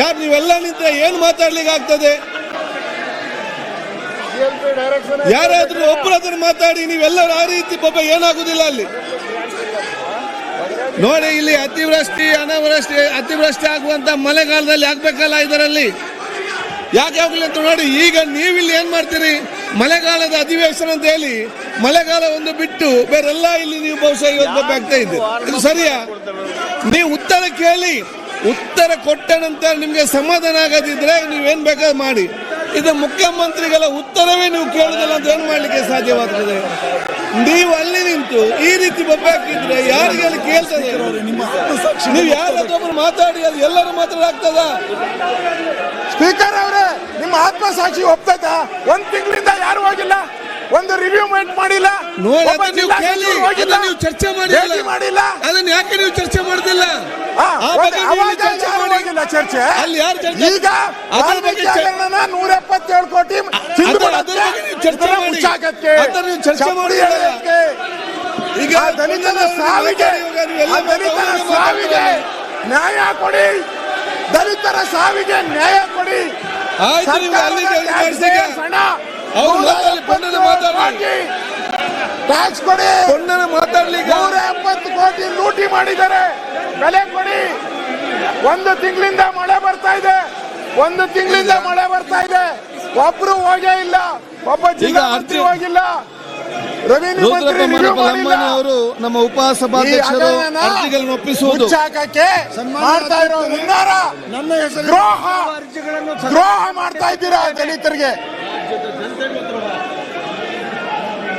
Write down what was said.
ಯಾರು, ನೀವೆಲ್ಲ ನಿಂತ್ರೆ ಏನು ಮಾತಾಡ್ಲಿಕ್ಕೆ ಆಗ್ತದೆ? ಯಾರಾದ್ರೂ ಒಬ್ಬರಾದ್ರೂ ಮಾತಾಡಿ, ನೀವೆಲ್ಲರೂ ಆ ರೀತಿ ಪಾಪ ಏನಾಗುದಿಲ್ಲ ಅಲ್ಲಿ. ನೋಡಿ, ಇಲ್ಲಿ ಅತಿವೃಷ್ಟಿ, ಅನಾವೃಷ್ಟಿ, ಅತಿವೃಷ್ಟಿ ಆಗುವಂತ ಮಳೆಗಾಲದಲ್ಲಿ ಆಗ್ಬೇಕಲ್ಲ ಇದರಲ್ಲಿ? ಯಾಕೆ ಆಗ್ಲಿ ಅಂತ ನೋಡಿ, ಈಗ ನೀವಿಲ್ಲಿ ಏನ್ ಮಾಡ್ತೀರಿ? ಮಳೆಗಾಲದ ಅಧಿವೇಶನ ಅಂತ ಹೇಳಿ, ಮಳೆಗಾಲ ಒಂದು ಬಿಟ್ಟು ಬೇರೆಲ್ಲ ಇಲ್ಲಿ ನೀವು ಬಹುಶಃ ಇವತ್ತು ಆಗ್ತಾ ಇದೆ ಇದು ಸರಿಯಾ? ನೀವು ಉತ್ತರ ಕೇಳಿ ಉತ್ತರ ಕೊಟ್ಟ ನಂತರ ನಿಮ್ಗೆ ಸಮಾಧಾನ ಆಗದಿದ್ರೆ ನೀವೇನ್ ಬೇಕಾದ್ರೂ ಮಾಡಿ. ಇದು ಮುಖ್ಯಮಂತ್ರಿಗಳ ಉತ್ತರವೇ ನೀವು ಕೇಳುದಿಲ್ಲ ಅಂತ ಏನು ಮಾಡ್ಲಿಕ್ಕೆ ಸಾಧ್ಯವಾಗ್ತದೆ? ನೀವು ಅಲ್ಲಿ ನಿಂತು ಈ ರೀತಿ ಬಬ್ಬಾಕಿದ್ರೆ ಯಾರಿಗೆ ಅಲ್ಲಿ ಕೇಳ್ತದೆ? ನೀವು ಯಾರೊಬ್ಬರು ಮಾತಾಡಿ ಅದು ಎಲ್ಲರೂ ಮಾತಾಡಾಗ್ತದ ಸ್ಪೀಕರ್ ಅವರೇ ನಿಮ್ಮ ಆತ್ಮಸಾಕ್ಷಿ ಒಪ್ತದ ಒಂದ್ ತಿಂಗಳಿಂದ ಯಾರು ಹೋಗಿಲ್ಲ ಒಂದು ರಿವ್ಯೂ ಮೇಂಟ್ ಮಾಡಿಲ್ಲ. ನೋಡಿ ಅದನ್ನ ನೀವು ಚರ್ಚೆ ಮಾಡಿಲ್ಲ. ಅದನ್ನ ಯಾಕೆ ನೀವು ಚರ್ಚೆ ಮಾಡುದಿಲ್ಲ? ಚರ್ಚೆ ಅಲ್ಲಿ ಯಾರು ಚರ್ಚೆ? ಈಗ ಅದ್ರ ಬಗ್ಗೆ ನೂರ ಎಪ್ಪತ್ತೇಳು ಕೋಟಿ ಚರ್ಚೆ ಮಾಡಿ. ಮುಚ್ಚಾಕಕ್ಕೆ ಚರ್ಚೆ ಮಾಡಿ. ಈಗ ಆ ದಲಿತರ ಸಾವಿಗೆ ಆ ದಲಿತರ ಸಾವಿಗೆ ನ್ಯಾಯ ಕೊಡಿ. ದಲಿತರ ಸಾವಿಗೆ ನ್ಯಾಯ ಕೊಡಿ. ಆಯ್ತು ನೀವು ಅಲ್ಲಿಗೆ ಟ್ಯಾಕ್ಸ್ ಕೊಡಿ. ಮಾತಾಡ್ಲಿಕ್ಕೆ ನೂರ ಎಂಬತ್ತು ಕೋಟಿ ಲೂಟಿ ಮಾಡಿದ್ದಾರೆ. ಬೆಲೆ ಕೊಡಿ. ಒಂದು ತಿಂಗಳಿಂದ ಮಳೆ ಬರ್ತಾ ಇದೆ. ಒಂದು ತಿಂಗಳಿಂದ ಮಳೆ ಬರ್ತಾ ಇದೆ. ಒಬ್ರು ಹೋಗೇ ಇಲ್ಲ. ಒಬ್ಬ ಜಿಲ್ಲಾ ಮಂತ್ರಿ ಅರ್ಜಿ- ಹೋಗಿಲ್ಲ. ರೆವಿನ್ಯೂ ಅವರು ನಮ್ಮ ಉಪಸಭಾಧ್ಯಕ್ಷರು ಅರ್ಜಿಗಳನ್ನು ಒಪ್ಪಿಸುವುದು. ಮಾಡ್ತಾ ಇರೋ ಹುನ್ನಾರ ನನ್ನ ಹೆಸರು ದ್ರೋಹ ಮಾಡ್ತಾ ಇದ್ದೀರಾ ದಲಿತರಿಗೆ?